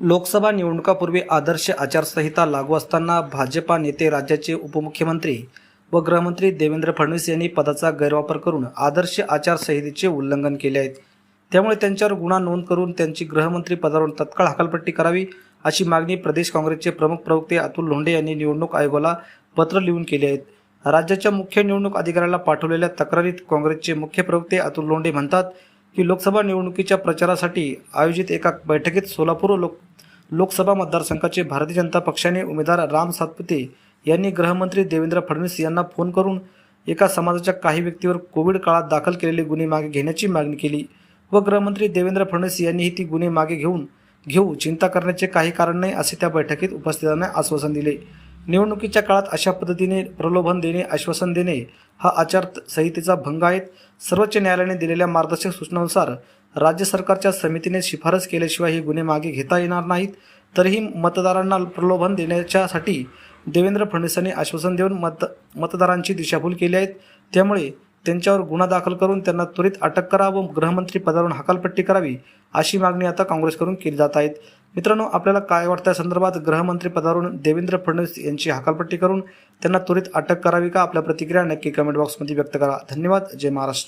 लोकसभा निवडणुकापूर्वी आदर्श आचारसंहिता लागू असताना भाजपा नेते राज्याचे उपमुख्यमंत्री व गृहमंत्री देवेंद्र फडणवीस यांनी पदाचा गैरवापर करून आदर्श आचारसंहितेचे उल्लंघन केले आहेत. त्यामुळे त्यांच्यावर गुन्हा नोंद करून त्यांची गृहमंत्री पदावरून तत्काळ हकालपट्टी करावी अशी मागणी प्रदेश काँग्रेसचे प्रमुख प्रवक्ते अतुल लोंढे यांनी निवडणूक आयोगाला पत्र लिहून केले आहेत. राज्याच्या मुख्य निवडणूक अधिकाऱ्याला पाठवलेल्या तक्रारीत काँग्रेसचे मुख्य प्रवक्ते अतुल लोंढे म्हणतात की लोकसभा निवडणुकीच्या प्रचारासाठी आयोजित एका बैठकीत सोलापूर लोक लोकसभा मतदारसंघाचे भारतीय जनता पक्षाने उमेदवार राम सातपुते यांनी गृहमंत्री देवेंद्र फडणवीस यांना फोन करून एका समाजाच्या काही व्यक्तीवर कोविड काळात दाखल केलेले गुन्हे मागे घेण्याची मागणी केली व गृहमंत्री देवेंद्र फडणवीस यांनीही ती गुन्हे मागे घेऊन घेऊ चिंता करण्याचे काही कारण नाही असे त्या बैठकीत उपस्थितांना आश्वासन दिले. निवडणुकीच्या काळात अशा पद्धतीने प्रलोभन देणे आश्वासन देणे हा आचारसंहितेचा भंग आहेत. सर्वोच्च न्यायालयाने दिलेल्या मार्गदर्शक सूचनानुसार राज्य सरकारच्या समितीने शिफारस केल्याशिवाय हे गुन्हे मागे घेता येणार नाहीत. तरीही मतदारांना प्रलोभन देण्याच्यासाठी देवेंद्र फडणवीसांनी आश्वासन देऊन मत मतदारांची दिशाभूल केली आहेत. त्यामुळे त्यांच्यावर गुन्हा दाखल करून त्यांना त्वरित अटक करा व गृहमंत्री पदावरून हकालपट्टी करावी अशी मागणी आता काँग्रेसकडून केली जात आहेत मित्रांनो आपल्याला काय वाटतं या संदर्भात गृहमंत्री पदावरून देवेंद्र फडणवीस यांची हकालपट्टी करून त्यांना त्वरित अटक करावी का? आपल्या प्रतिक्रिया नक्की कमेंट बॉक्समध्ये व्यक्त करा. धन्यवाद. जय महाराष्ट्र.